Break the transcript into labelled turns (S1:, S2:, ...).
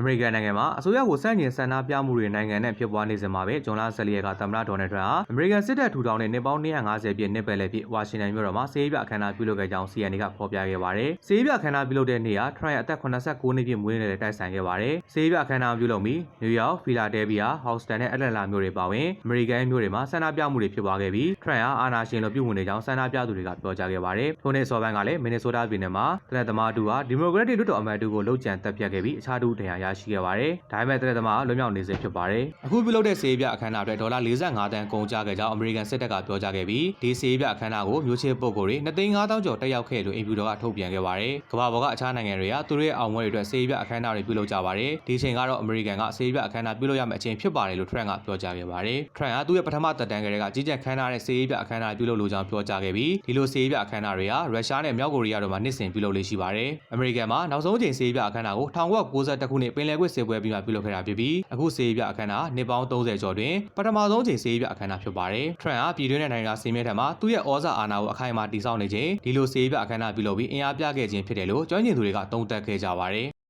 S1: အမေရိကန်နိုင်ငံမှာအစိုးရကိုစန့်ကျင်ဆန္ဒပြမှုတွေနိုင်ငံနဲ့ဖြစ်ပွားနေစဉ်မှာပဲဂျွန်လ10ရက်ကသမ္မတဒေါ်နယ်ထရန့်ဟာအမေရိကန်စစ်တပ်ထူထောင်တဲ့နှစ်ပေါင်း250ပြည့်နှစ်ပယ်လည်ပြည့်ဝါရှင်တန်မြို့တော်မှာစေးပြအခမ်းအနားပြုလုပ်ခဲ့ကြောင်း CNN ကဖော်ပြခဲ့ပါတယ်။စေးပြအခမ်းအနားပြုလုပ်တဲ့နေ့ဟာထရန့်ရဲ့အသက်89နှစ်ပြည့်မွေးနေ့နဲ့တိုက်ဆိုင်ခဲ့ပါတယ်။စေးပြအခမ်းအနားပြုလုပ်ပြီးနယူးယောက်၊ဖီလာဒဲလ်ဗီးယား၊ဟော့စတန်နဲ့အတ္တလန်တာမြို့တွေပါဝင်အမေရိကန်မြို့တွေမှာဆန္ဒပြမှုတွေဖြစ်ပွားခဲ့ပြီးထရန့်ဟာအာဏာရှင်လိုပြုမှုနေကြောင်းဆန္ဒပြသူတွေကပြောကြားခဲ့ပါတယ်။ထို့နေ့စောပိုင်းကလည်းမင်နီဆိုးတားပြည်နယ်မှာတနက်သမားတူဟာဒီမိုကရက်တစ်လွှတ်တော်အမတ်တူကိုလှုပ်ကြံတက်ပြတ်ခဲ့ပြီးအခြားတူတရားရရှိခဲ့ပါတယ်။ဒါပေမဲ့တနက်သမားလွတ်မြောက်နေစေဖြစ်ပါတယ်။အခုပြုလုပ်တဲ့စေးပြအခမ်းအနားအတွက်ဒေါ်လာ45တန်ကုန်ကျခဲ့ကြောင်းအမေရိကန်စစ်တပ်ကပြောကြားခဲ့ပြီးဒီစေးပြအခမ်းအနားကိုမျိုးချစ်ပုဂ္ဂိုလ်တွေ2,500ကျော်တက်ရောက်ခဲ့လို့အင်ဖြူတော်ကထုတ်ပြန်ခဲ့ပါတယ်။ကမ္ဘာပေါ်ကအခြားနိုင်ငံတွေကသူတို့ရဲ့အောင်ပွဲတွေအတွက်စေးပြအခမ်းအနားတွေပြုလုပ်ကြပါတယ်။ဒီချိန်ကတော့အမေရိကန်ကစေးပြအခမ်းအနားပြုလုပ်ရမယ့်အချိန်ဖြစ်ပါတယ်လို့ထရန့်ကပြောကြားခဲ့ပါတယ်။ထရန့်ကသူ့ရဲ့ပထမသက်တမ်းကလေးကကြီးကြပ်ခမ်းနားတဲ့စေးပြအခမ်းအနားပြုလုပ်လိုကြောင်းပြောကြားခဲ့ပြီးဒီလိုစေးပြအခမ်းအနားတွေဟာရုရှားနဲ့မြောက်ကိုရီးယားတို့မှာနှစ်စဉ်ပြုလုပ်လေ့ရှိပါတယ်။အမေရိကန်မှာနောက်ဆုံးချိန်စေးပြအခမ်းအနားကို1992ခုနှစ်ပင်လယ်ကွေ့စစ်ပွဲပြီးမှပြုလုပ်ခဲ့တာဖြစ်ပြီးအခုစေးပြအခမ်းအနားနှစ်ပေါင်း30ကျော်တွင်ပထမဆုံးချိန်စေးပြအခမ်းအနားဖြစ်ပါတယ်။ထရန့်ကပြည်တွင်းနဲ့နိုင်ငံတကာစီးမြဲထံမှာသူ့ရဲ့ဩဇာအာဏာကိုအခိုင်အမာတည်ဆောက်နေခြင်းဒီလိုစေးပြအခမ်းအနားပြုလုပ်ပြီးအင်အားပြခဲ့ခြင်းဖြစ်တယ်လို့ကျွမ်းကျင်သူတွေကသုံးသပ်ခဲ့ကြပါတယ်။